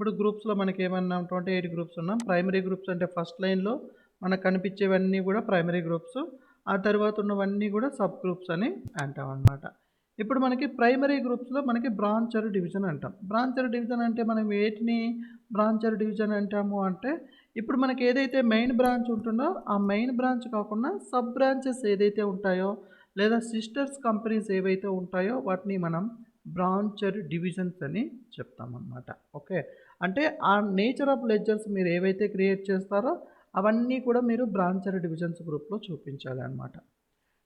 ఇప్పుడు గ్రూప్స్‌లో మనకి ఏమైనా ట్వంటీ ఎయిట్ గ్రూప్స్ ఉన్నాం. ప్రైమరీ గ్రూప్స్ అంటే ఫస్ట్ లైన్‌లో మనకు కనిపించేవన్నీ కూడా ప్రైమరీ గ్రూప్స్. ఆ తర్వాత ఉన్నవన్నీ కూడా సబ్ గ్రూప్స్ అని అంటామనమాట. ఇప్పుడు మనకి ప్రైమరీ గ్రూప్స్‌లో మనకి బ్రాంచర్ డివిజన్ అంటాం. బ్రాంచర్ డివిజన్ అంటే మనం వేటిని బ్రాంచర్ డివిజన్ అంటాము అంటే ఇప్పుడు మనకి ఏదైతే మెయిన్ బ్రాంచ్ ఉంటుందో ఆ మెయిన్ బ్రాంచ్ కాకుండా సబ్ బ్రాంచెస్ ఏదైతే ఉంటాయో లేదా సిస్టర్స్ కంపెనీస్ ఏవైతే ఉంటాయో వాటిని మనం బ్రాంచర్ డివిజన్స్ అని చెప్తామన్నమాట. ఓకే. అంటే ఆ నేచర్ ఆఫ్ లెడ్జర్స్ మీరు ఏవైతే క్రియేట్ చేస్తారో అవన్నీ కూడా మీరు బ్రాంచర్ డివిజన్స్ గ్రూప్‌లో చూపించాలి అన్నమాట.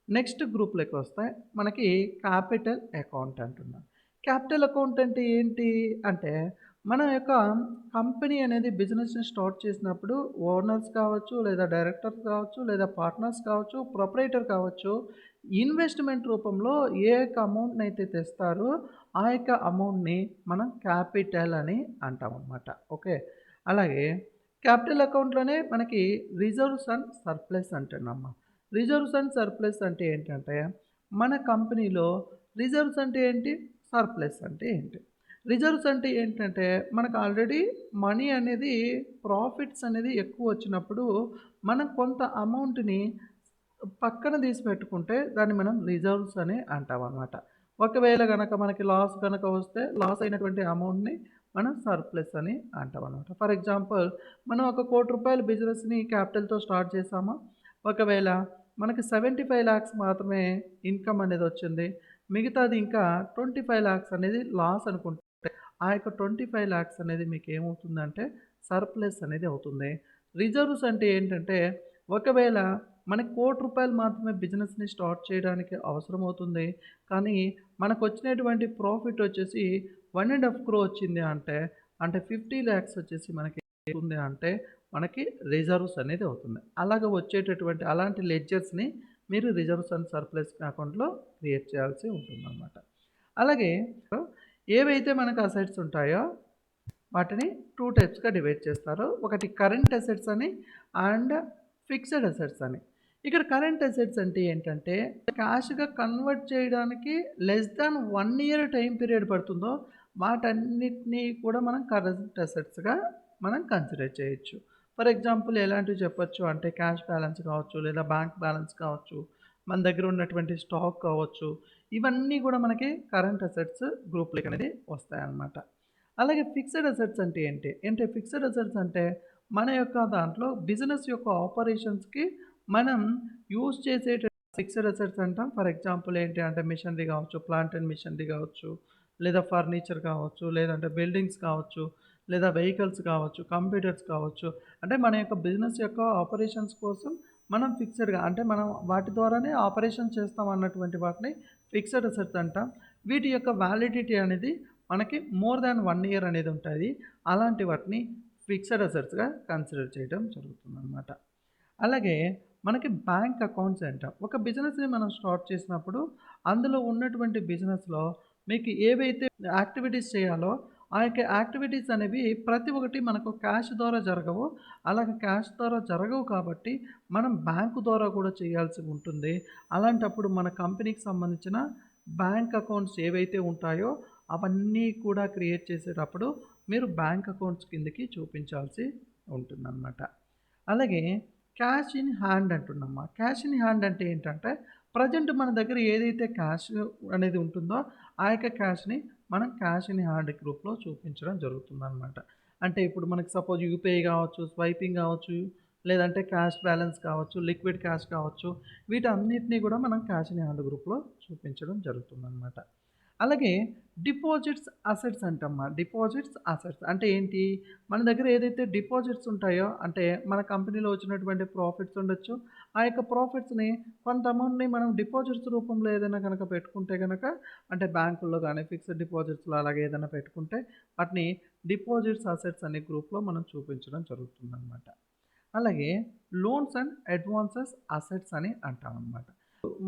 నెక్స్ట్ గ్రూప్‌లోకి వస్తే మనకి క్యాపిటల్ అకౌంట్ అంటున్నాం. క్యాపిటల్ అకౌంట్ అంటే ఏంటి అంటే మన యొక్క కంపెనీ అనేది బిజినెస్‌ని స్టార్ట్ చేసినప్పుడు ఓనర్స్ కావచ్చు, లేదా డైరెక్టర్స్ కావచ్చు, లేదా పార్ట్నర్స్ కావచ్చు, ప్రొపరేటర్ కావచ్చు. ఇన్వెస్ట్‌మెంట్ రూపంలో ఏ యొక్క అమౌంట్‌నైతే తెస్తారో ఆ యొక్క అమౌంట్‌ని మనం క్యాపిటల్ అని అంటామన్నమాట. ఓకే. అలాగే క్యాపిటల్ అకౌంట్‌లోనే మనకి రిజర్వ్స్ అండ్ సర్ప్లస్ అంటున్నాము. రిజర్వ్స్ అండ్ సర్ప్లస్ అంటే ఏంటంటే మన కంపెనీలో రిజర్వ్స్ అంటే ఏంటి? సర్ప్లస్ అంటే ఏంటి? రిజర్వ్స్ అంటే ఏంటంటే మనకు ఆల్రెడీ మనీ అనేది ప్రాఫిట్స్ అనేది ఎక్కువ వచ్చినప్పుడు మనం కొంత అమౌంట్‌ని పక్కన తీసి పెట్టుకుంటే దాన్ని మనం రిజర్వ్స్ అని అంటాం అనమాట ఒకవేళ కనుక మనకి లాస్ కనుక వస్తే లాస్ అయినటువంటి అమౌంట్‌ని మనం సర్ప్లస్ అని అంటాం అనమాట ఫర్ ఎగ్జాంపుల్ మనం ఒక కోటి రూపాయల బిజినెస్‌ని క్యాపిటల్‌తో స్టార్ట్ చేసామా ఒకవేళ మనకి 75,00,000 మాత్రమే ఇన్‌కమ్ అనేది వచ్చింది. మిగతాది ఇంకా 25,00,000 అనేది లాస్ అనుకుంటే ఆ యొక్క 25,00,000 అనేది మీకు ఏమవుతుందంటే సర్ప్లస్ అనేది అవుతుంది. రిజర్వ్స్ అంటే ఏంటంటే ఒకవేళ మనకి కోటి రూపాయలు మాత్రమే బిజినెస్‌ని స్టార్ట్ చేయడానికి అవసరం అవుతుంది. కానీ మనకొచ్చినటువంటి ప్రాఫిట్ వచ్చేసి వన్ అండ్ హాఫ్ క్రో వచ్చింది అంటే అంటే 50,00,000 వచ్చేసి మనకి ఉంది అంటే మనకి రిజర్వ్స్ అనేది అవుతుంది. అలాగే వచ్చేటటువంటి అలాంటి లెడ్జర్స్‌ని మీరు రిజర్వ్స్ అండ్ సర్ప్లస్ అకౌంట్‌లో క్రియేట్ చేయాల్సి ఉంటుందన్నమాట. అలాగే ఏవైతే మనకు అసెట్స్ ఉంటాయో వాటిని టూ టైప్స్‌గా డివైడ్ చేస్తారు. ఒకటి కరెంట్ అసెట్స్ అని అండ్ ఫిక్స్డ్ అసెట్స్ అని. ఇక్కడ కరెంట్ అసెట్స్ అంటే ఏంటంటే క్యాష్‌గా కన్వర్ట్ చేయడానికి less than one year time period పడుతుందో వాటన్నిటిని కూడా మనం కరెంట్ అసెట్స్‌గా మనం కన్సిడర్ చేయొచ్చు. ఫర్ ఎగ్జాంపుల్ ఎలాంటివి చెప్పొచ్చు అంటే క్యాష్ బ్యాలెన్స్ కావచ్చు, లేదా బ్యాంక్ బ్యాలెన్స్ కావచ్చు, మన దగ్గర ఉన్నటువంటి స్టాక్ కావచ్చు. ఇవన్నీ కూడా మనకి కరెంట్ అసెట్స్ గ్రూప్లకి అనేది వస్తాయన్నమాట. అలాగే ఫిక్స్డ్ అసెట్స్ అంటే ఏంటి? అంటే ఫిక్స్డ్ అసెట్స్ అంటే మన యొక్క దాంట్లో బిజినెస్ యొక్క ఆపరేషన్స్‌కి మనం యూజ్ చేసే ఫిక్స్డ్ అసెట్స్ అంటాం. ఫర్ ఎగ్జాంపుల్ ఏంటి అంటే మిషనరీ కావచ్చు, ప్లాంట్ అండ్ మిషనరీ కావచ్చు, లేదా ఫర్నిచర్ కావచ్చు, లేదంటే బిల్డింగ్స్ కావచ్చు, లేదా వెహికల్స్ కావచ్చు, కంప్యూటర్స్ కావచ్చు. అంటే మన యొక్క బిజినెస్ యొక్క ఆపరేషన్స్ కోసం మనం ఫిక్స్డ్‌గా అంటే మనం వాటి ద్వారానే ఆపరేషన్ చేస్తాం అన్నటువంటి వాటిని ఫిక్స్డ్ అసెట్స్ అంటాం. వీటి యొక్క వ్యాలిడిటీ అనేది మనకి మోర్ దాన్ వన్ ఇయర్ అనేది ఉంటుంది అలాంటి వాటిని ఫిక్స్డ్ అసెట్స్‌గా కన్సిడర్ చేయడం జరుగుతుందన్నమాట. అలాగే మనకి బ్యాంక్ అకౌంట్స్ అంటాం. ఒక బిజినెస్‌ని మనం స్టార్ట్ చేసినప్పుడు అందులో ఉన్నటువంటి బిజినెస్‌లో మీకు ఏవైతే యాక్టివిటీస్ చేయాలో ఆ యొక్క యాక్టివిటీస్ అనేవి ప్రతి ఒక్కటి మనకు క్యాష్ ద్వారా జరగవు. అలాగే క్యాష్ ద్వారా జరగవు కాబట్టి మనం బ్యాంకు ద్వారా కూడా చేయాల్సి ఉంటుంది. అలాంటప్పుడు మన కంపెనీకి సంబంధించిన బ్యాంక్ అకౌంట్స్ ఏవైతే ఉంటాయో అవన్నీ కూడా క్రియేట్ చేసేటప్పుడు మీరు బ్యాంక్ అకౌంట్స్ కిందకి చూపించాల్సి ఉంటుందన్నమాట. అలాగే క్యాష్ ఇన్ హ్యాండ్ అంటున్నామా. క్యాష్ ఇన్ హ్యాండ్ అంటే ఏంటంటే ప్రెజెంట్ మన దగ్గర ఏదైతే క్యాష్ అనేది ఉంటుందో ఆ యొక్క క్యాష్‌ని మనం క్యాష్ ఇన్ హ్యాండ్ గ్రూప్‌లో చూపించడం జరుగుతుందన్నమాట. అంటే ఇప్పుడు మనకి సపోజ్ యూపీఐ కావచ్చు, స్వైపింగ్ కావచ్చు, లేదంటే క్యాష్ బ్యాలెన్స్ కావచ్చు, లిక్విడ్ క్యాష్ కావచ్చు. వీటన్నిటిని కూడా మనం క్యాష్ ఇన్ హ్యాండ్ గ్రూప్‌లో చూపించడం జరుగుతుందన్నమాట. అలాగే డిపాజిట్స్ అసెట్స్ అంటమ్మా డిపాజిట్స్ అసెట్స్ అంటే ఏంటి? మన దగ్గర ఏదైతే డిపాజిట్స్ ఉంటాయో అంటే మన కంపెనీలో వచ్చినటువంటి ప్రాఫిట్స్ ఉండొచ్చు. ఆ యొక్క ప్రాఫిట్స్‌ని కొంత అమౌంట్‌ని మనం డిపాజిట్స్ రూపంలో ఏదైనా కనుక పెట్టుకుంటే కనుక అంటే బ్యాంకుల్లో కానీ ఫిక్స్డ్ డిపాజిట్స్‌లో అలాగే ఏదైనా పెట్టుకుంటే వాటిని డిపాజిట్స్ అసెట్స్ అనే గ్రూప్‌లో మనం చూపించడం జరుగుతుందన్నమాట. అలాగే లోన్స్ అండ్ అడ్వాన్సెస్ అసెట్స్ అని అంటామన్నమాట.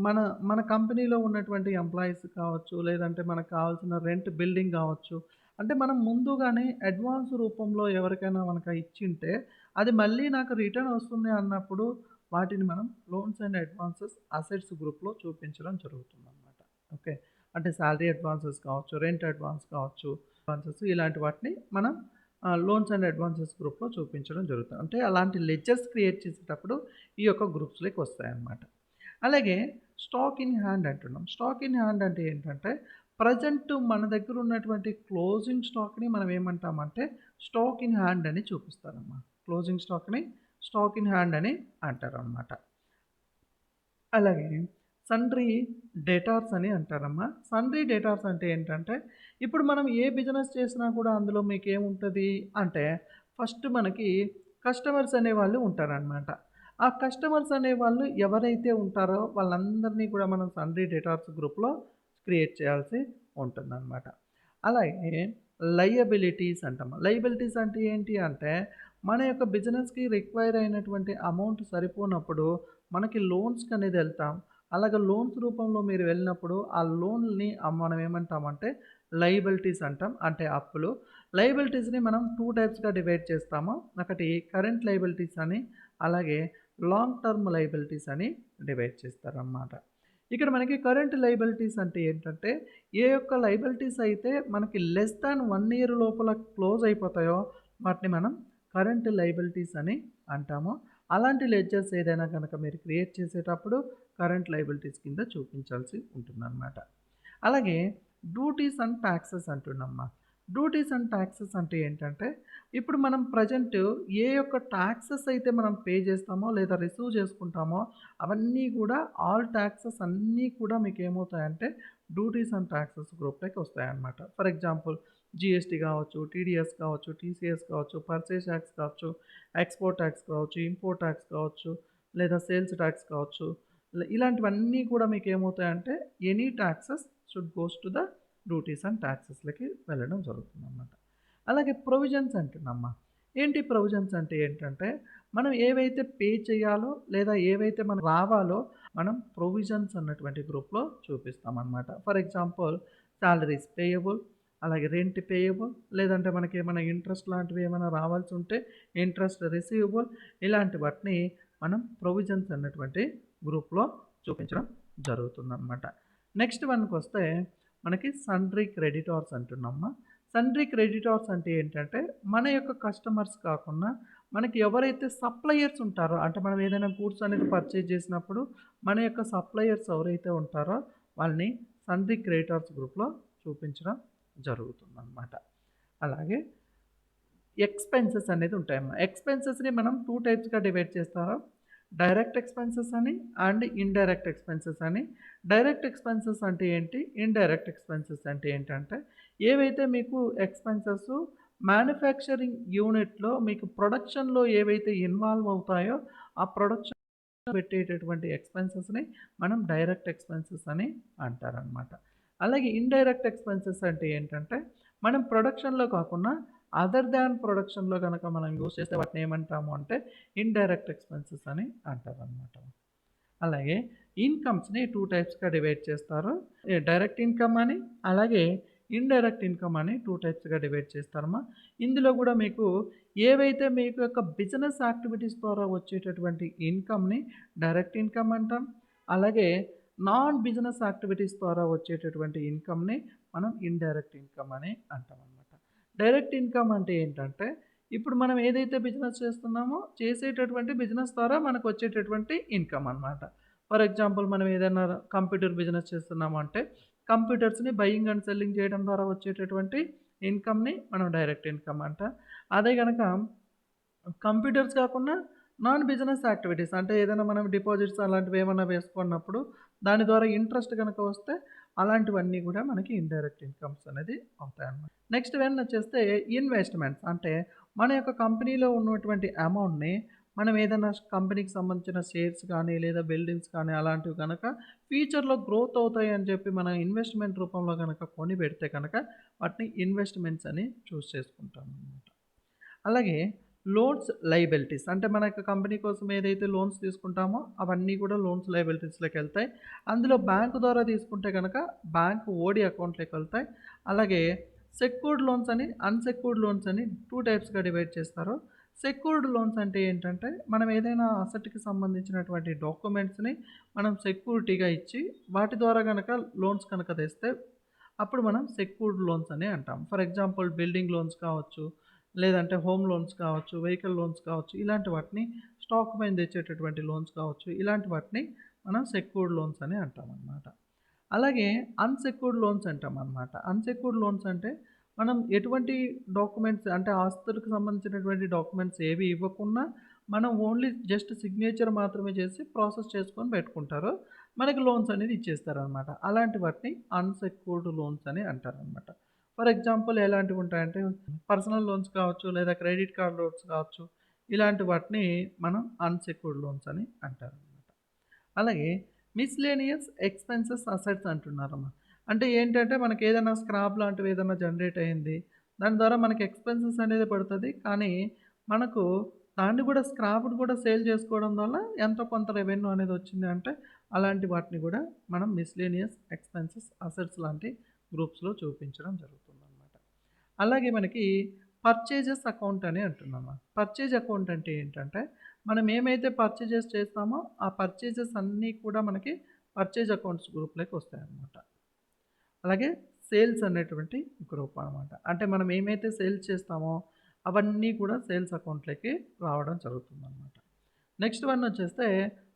మన మన కంపెనీలో ఉన్నటువంటి ఎంప్లాయీస్ కావచ్చు, లేదంటే మనకు కావాల్సిన రెంట్ బిల్డింగ్ కావచ్చు. అంటే మనం ముందుగానే అడ్వాన్స్ రూపంలో ఎవరికైనా మనకు ఇచ్చింటే అది మళ్ళీ నాకు రిటర్న్ వస్తుంది అన్నప్పుడు వాటిని మనం లోన్స్ అండ్ అడ్వాన్సెస్ అసెట్స్ గ్రూప్‌లో చూపించడం జరుగుతుంది అనమాట ఓకే. అంటే శాలరీ అడ్వాన్సెస్ కావచ్చు, రెంట్ అడ్వాన్స్ కావచ్చు, అడ్వాన్సెస్ ఇలాంటి వాటిని మనం లోన్స్ అండ్ అడ్వాన్సెస్ గ్రూప్‌లో చూపించడం జరుగుతుంది. అంటే అలాంటి లెడ్జర్స్ క్రియేట్ చేసేటప్పుడు ఈ యొక్క గ్రూప్స్‌లోకి వస్తాయన్నమాట. అలాగే స్టాక్ ఇన్ హ్యాండ్ అంటున్నాం. స్టాక్ ఇన్ హ్యాండ్ అంటే ఏంటంటే ప్రెజెంట్ మన దగ్గర ఉన్నటువంటి క్లోజింగ్ స్టాక్‌ని మనం ఏమంటామంటే స్టాక్ ఇన్ హ్యాండ్ అని చూపిస్తారమ్మా. క్లోజింగ్ స్టాక్‌ని స్టాక్ ఇన్ హ్యాండ్ అని అంటారనమాట. అలాగే సన్‌డ్రీ డేటార్స్ అని అంటారమ్మా. సన్‌డ్రీ డేటార్స్ అంటే ఏంటంటే ఇప్పుడు మనం ఏ బిజినెస్ చేసినా కూడా అందులో మీకు ఏముంటుంది అంటే ఫస్ట్ మనకి కస్టమర్స్ అనేవాళ్ళు ఉంటారనమాట. ఆ కస్టమర్స్ అనే వాళ్ళు ఎవరైతే ఉంటారో వాళ్ళందరినీ కూడా మనం సన్‌డ్రీ డేటార్స్ గ్రూప్‌లో క్రియేట్ చేయాల్సి ఉంటుందన్నమాట అలాగే లయబిలిటీస్ అంటాం. లయబిలిటీస్ అంటే ఏంటి అంటే మన యొక్క బిజినెస్‌కి రిక్వైర్ అయినటువంటి అమౌంట్ సరిపోనప్పుడు మనకి లోన్స్‌కి అనేది వెళ్తాం అలాగే లోన్స్ రూపంలో మీరు వెళ్ళినప్పుడు ఆ లోన్‌ని మనం ఏమంటామంటే లయబిలిటీస్ అంటాం. అంటే అప్పులు. లయబిలిటీస్‌ని మనం టూ టైప్స్‌గా డివైడ్ చేస్తాము. ఒకటి కరెంట్ లయబిలిటీస్ అని, అలాగే లాంగ్ టర్మ్ లైబిలిటీస్ అని డివైడ్ చేస్తారన్నమాట ఇక్కడ మనకి కరెంట్ లైబిలిటీస్ అంటే ఏంటంటే ఏ యొక్క లైబిలిటీస్ అయితే మనకి లెస్ దాన్ వన్ ఇయర్ లోపల క్లోజ్ అయిపోతాయో వాటిని మనం కరెంట్ లైబిలిటీస్ అని అంటాము. అలాంటి లెడ్జర్స్ ఏదైనా కనుక మీరు క్రియేట్ చేసేటప్పుడు కరెంట్ లైబిలిటీస్ కింద చూపించాల్సి ఉంటుందన్నమాట అలాగే డ్యూటీస్ అండ్ టాక్సెస్ అంటున్నామ్మా. డ్యూటీస్ అండ్ టాక్సెస్ అంటే ఏంటంటే ఇప్పుడు మనం ప్రెజెంట్ ఏ యొక్క టాక్సెస్ అయితే మనం పే చేస్తామో లేదా రిసీవ్ చేసుకుంటామో అవన్నీ కూడా ఆల్ టాక్సెస్ అన్నీ కూడా మీకు ఏమవుతాయంటే డ్యూటీస్ అండ్ ట్యాక్సెస్ గ్రూప్‌లోకి వస్తాయన్నమాట. ఫర్ ఎగ్జాంపుల్ జీఎస్టీ కావచ్చు, టీడీఎస్ కావచ్చు, టీసీఎస్ కావచ్చు, పర్చేస్ టాక్స్ కావచ్చు, ఎక్స్‌పోర్ట్ ట్యాక్స్ కావచ్చు, ఇంపోర్ట్ ట్యాక్స్ కావచ్చు, లేదా సేల్స్ ట్యాక్స్ కావచ్చు. ఇలాంటివన్నీ కూడా మీకు ఏమవుతాయంటే any taxes should goes to the duties and ట్యాక్సెస్లకి వెళ్ళడం జరుగుతుంది అన్నమాట అలాగే ప్రొవిజన్స్ అంటున్నామ్మా. ఏంటి ప్రొవిజన్స్ అంటే ఏంటంటే మనం ఏవైతే పే చేయాలో లేదా ఏవైతే మనం రావాలో మనం ప్రొవిజన్స్ అన్నటువంటి గ్రూప్‌లో చూపిస్తామన్నమాట. ఫర్ ఎగ్జాంపుల్ సాలరీస్ పేయబుల్, అలాగే రెంట్ పేయబుల్ లేదంటే మనకి ఏమైనా ఇంట్రెస్ట్ లాంటివి ఏమైనా రావాల్సి ఉంటే ఇంట్రెస్ట్ రిసీవబుల్ ఇలాంటి వాటిని మనం ప్రొవిజన్స్ అన్నటువంటి గ్రూప్‌లో చూపించడం జరుగుతుందన్నమాట. నెక్స్ట్ వన్‌కొస్తే మనకి సండ్రీ క్రెడిటార్స్ అంటున్నామా సండ్రీ క్రెడిటార్స్ అంటే ఏంటంటే మన యొక్క కస్టమర్స్ కాకుండా మనకి ఎవరైతే సప్లయర్స్ ఉంటారో అంటే మనం ఏదైనా గూడ్స్ అనేది పర్చేజ్ చేసినప్పుడు మన యొక్క సప్లయర్స్ ఎవరైతే ఉంటారో వాళ్ళని సన్‌డ్రీ క్రియేటర్స్ గ్రూప్‌లో చూపించడం జరుగుతుందన్నమాట. అలాగే ఎక్స్‌పెన్సెస్ అనేది ఉంటాయమ్మా. ఎక్స్‌పెన్సెస్‌ని మనం టూ టైప్స్‌గా డివైడ్ చేస్తారో డైరెక్ట్ ఎక్స్‌పెన్సెస్ అని అండ్ ఇండైరెక్ట్ ఎక్స్‌పెన్సెస్ అని. డైరెక్ట్ ఎక్స్‌పెన్సెస్ అంటే ఏంటి? ఇండైరెక్ట్ ఎక్స్‌పెన్సెస్ అంటే ఏంటంటే ఏవైతే మీకు ఎక్స్‌పెన్సెస్ మ్యానుఫ్యాక్చరింగ్ యూనిట్‌లో మీకు ప్రొడక్షన్‌లో ఏవైతే ఇన్వాల్వ్ అవుతాయో ఆ ప్రొడక్షన్ పెట్టేటటువంటి ఎక్స్‌పెన్సెస్‌ని మనం డైరెక్ట్ ఎక్స్‌పెన్సెస్ అని అంటారనమాట. అలాగే ఇండైరెక్ట్ ఎక్స్‌పెన్సెస్ అంటే ఏంటంటే మనం ప్రొడక్షన్‌లో కాకుండా అదర్ దాన్ ప్రొడక్షన్‌లో కనుక మనం యూజ్ చేస్తే వాటిని ఏమంటాము అంటే ఇండైరెక్ట్ ఎక్స్‌పెన్సెస్ అని అంటారనమాట. అలాగే ఇన్‌కమ్స్‌ని టూ టైప్స్‌గా డివైడ్ చేస్తారు. డైరెక్ట్ ఇన్‌కమ్ అని అలాగే ఇండైరెక్ట్ ఇన్‌కమ్ అని టూ టైప్స్‌గా డివైడ్ చేస్తారమ్మా. ఇందులో కూడా మీకు ఏవైతే మీకు యొక్క బిజినెస్ యాక్టివిటీస్ ద్వారా వచ్చేటటువంటి ఇన్‌కమ్‌ని డైరెక్ట్ ఇన్‌కమ్ అంటాం. అలాగే నాన్ బిజినెస్ యాక్టివిటీస్ ద్వారా వచ్చేటటువంటి ఇన్‌కమ్‌ని మనం ఇండైరెక్ట్ ఇన్‌కమ్ అని అంటాం డైరెక్ట్ ఇన్‌కమ్ అంటే ఏంటంటే ఇప్పుడు మనం ఏదైతే బిజినెస్ చేస్తున్నామో చేసేటటువంటి బిజినెస్ ద్వారా మనకు వచ్చేటటువంటి ఇన్‌కమ్ అనమాట. ఫర్ ఎగ్జాంపుల్ మనం ఏదైనా కంప్యూటర్ బిజినెస్ చేస్తున్నాము అంటే కంప్యూటర్స్‌ని బయింగ్ అండ్ సెల్లింగ్ చేయడం ద్వారా వచ్చేటటువంటి ఇన్‌కమ్‌ని మనం డైరెక్ట్ ఇన్‌కమ్ అంట అదే కనుక కంప్యూటర్స్ కాకుండా నాన్ బిజినెస్ యాక్టివిటీస్ అంటే ఏదైనా మనం డిపాజిట్స్ అలాంటివి ఏమైనా వేసుకున్నప్పుడు దాని ద్వారా ఇంట్రెస్ట్ కనుక వస్తే అలాంటివన్నీ కూడా మనకి ఇండైరెక్ట్ ఇన్‌కమ్స్ అనేది అవుతాయన్నమాట. నెక్స్ట్ వన్ వచ్చేస్తే ఇన్వెస్ట్‌మెంట్స్ అంటే మన యొక్క కంపెనీలో ఉన్నటువంటి అమౌంట్‌ని మనం ఏదైనా కంపెనీకి సంబంధించిన షేర్స్ కానీ లేదా బిల్డింగ్స్ కానీ అలాంటివి కనుక ఫ్యూచర్‌లో గ్రోత్ అవుతాయి అని చెప్పి మనం ఇన్వెస్ట్‌మెంట్ రూపంలో కనుక కొని పెడితే కనుక వాటిని ఇన్వెస్ట్‌మెంట్స్ అని చూస్ చేసుకుంటాం అనమాట అలాగే లోన్స్ లయబిలిటీస్ అంటే మన యొక్క కంపెనీ కోసం ఏదైతే లోన్స్ తీసుకుంటామో అవన్నీ కూడా లోన్స్ లయబిలిటీస్‌లోకి వెళ్తాయి. అందులో బ్యాంకు ద్వారా తీసుకుంటే కనుక బ్యాంక్ ఓడి అకౌంట్‌లోకి వెళ్తాయి. అలాగే సెక్యూర్డ్ లోన్స్ అని, అన్‌సెక్యూర్డ్ లోన్స్ అని టూ టైప్స్‌గా డివైడ్ చేస్తారు. సెక్యూర్డ్ లోన్స్ అంటే ఏంటంటే మనం ఏదైనా అసెట్‌కి సంబంధించినటువంటి డాక్యుమెంట్స్‌ని మనం సెక్యూరిటీగా ఇచ్చి వాటి ద్వారా కనుక లోన్స్ కనుక తెస్తే అప్పుడు మనం సెక్యూర్డ్ లోన్స్ అని అంటాం. ఫర్ ఎగ్జాంపుల్ బిల్డింగ్ లోన్స్ కావచ్చు, లేదంటే హోమ్ లోన్స్ కావచ్చు వెహికల్ లోన్స్ కావచ్చు ఇలాంటి వాటిని స్టాక్ పైన తెచ్చేటటువంటి లోన్స్ కావచ్చు ఇలాంటి వాటిని మనం సెక్యూర్డ్ లోన్స్ అని అంటాం అలాగే అన్సెక్యూర్డ్ లోన్స్ అంటాం అన్సెక్యూర్డ్ లోన్స్ అంటే మనం ఎటువంటి డాక్యుమెంట్స్ అంటే ఆస్తులకు సంబంధించినటువంటి డాక్యుమెంట్స్ ఏవి ఇవ్వకుండా మనం ఓన్లీ జస్ట్ సిగ్నేచర్ మాత్రమే చేసి ప్రాసెస్ చేసుకొని పెట్టుకుంటారు. మనకి లోన్స్ అనేది ఇచ్చేస్తారనమాట అలాంటి వాటిని అన్సెక్యూర్డ్ లోన్స్ అని అంటారనమాట ఫర్ ఎగ్జాంపుల్ ఎలాంటివి ఉంటాయంటే పర్సనల్ లోన్స్ కావచ్చు లేదా క్రెడిట్ కార్డ్ లోన్స్ కావచ్చు ఇలాంటి వాటిని మనం అన్సెక్యూర్డ్ లోన్స్ అని అంటారనమాట అలాగే మిస్లేనియస్ ఎక్స్పెన్సెస్ అసెట్స్ అంటున్నారమ్మా. అంటే ఏంటంటే మనకి ఏదైనా స్క్రాప్ లాంటివి ఏదైనా జనరేట్ అయింది దాని ద్వారా మనకి ఎక్స్పెన్సెస్ అనేది పడుతుంది కానీ మనకు దాన్ని కూడా స్క్రాప్ని కూడా సేల్ చేసుకోవడం వల్ల ఎంతో కొంత రెవెన్యూ అనేది వచ్చింది అంటే అలాంటి వాటిని కూడా మనం మిస్లేనియస్ ఎక్స్పెన్సెస్ అసెట్స్ లాంటి గ్రూప్స్లో చూపించడం జరుగుతుంది అనమాట అలాగే మనకి పర్చేజెస్ అకౌంట్ అని అంటున్నాము? పర్చేజ్ అకౌంట్ అంటే ఏంటంటే మనం ఏమైతే పర్చేజెస్ చేస్తామో ఆ పర్చేజెస్ అన్నీ కూడా మనకి పర్చేజ్ అకౌంట్స్ గ్రూప్లోకి వస్తాయన్నమాట. అలాగే సేల్స్ అనేటువంటి గ్రూప్ అనమాట అంటే మనం ఏమైతే సేల్స్ చేస్తామో అవన్నీ కూడా సేల్స్ అకౌంట్లోకి రావడం జరుగుతుందన్నమాట. నెక్స్ట్ వన్ వచ్చేస్తే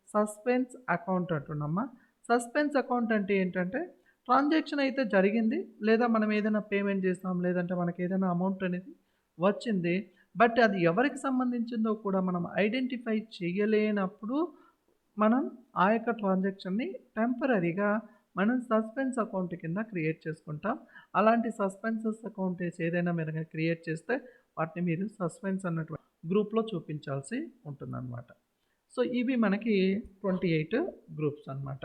సస్పెన్స్ అకౌంట్ అంటున్నామా? సస్పెన్స్ అకౌంట్ అంటే ఏంటంటే ట్రాన్సాక్షన్ అయితే జరిగింది. లేదా మనం ఏదైనా పేమెంట్ చేస్తాం. లేదంటే మనకి ఏదైనా అమౌంట్ అనేది వచ్చింది. బట్ అది ఎవరికి సంబంధించిందో కూడా మనం ఐడెంటిఫై చేయలేనప్పుడు మనం ఆ యొక్క ట్రాన్సాక్షన్ని టెంపరీగా మనం సస్పెన్స్ అకౌంట్ కింద క్రియేట్ చేసుకుంటాం. అలాంటి సస్పెన్సెస్ అకౌంటేస్ ఏదైనా మీరు క్రియేట్ చేస్తే వాటిని మీరు సస్పెన్స్ అన్నటువంటి గ్రూప్లో చూపించాల్సి ఉంటుందన్నమాట. సో ఇవి మనకి ట్వంటీ ఎయిట్ గ్రూప్స్ అన్నమాట.